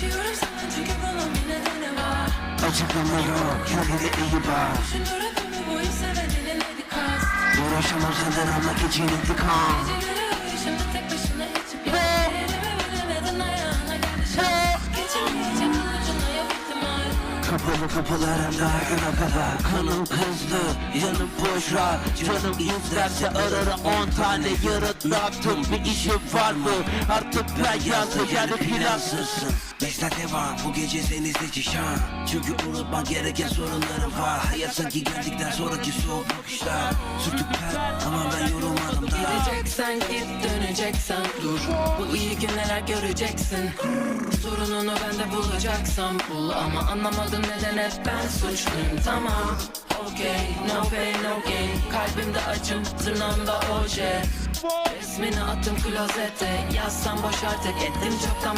Kaçıyorum sana çünkü bunun bir nedeni var. Açıklama yok kendine iyi bak. Düşündürüp ömür boyu seveninin hadi kas Uğraşamam senden almak için intikam. Geceleri Kapalı kapılarım daha kadar Kanım kızdı yanım boş rahat Canım isterse ararım on tane yarın Rahatım bir işim var mı? Artık ben yazdı yani plansızsın. Besle devam bu gece seni seçişen Çünkü unutman gereken sorunlarım var. Hayat sanki geldikten sonraki soğuk bakışlar Sürtük per ama ben yorulmadım daha Gideceksen git döneceksen dur. Bu iyi günler göreceksin. Sorununu bende bulacaksan bul. Ama anlamadım neden hep ben suçluyum. Tamam okey no pain no gain. Kalbimde acım tırnağımda oje. Resmini attım klozete. Yazsam boş artık ettim çoktan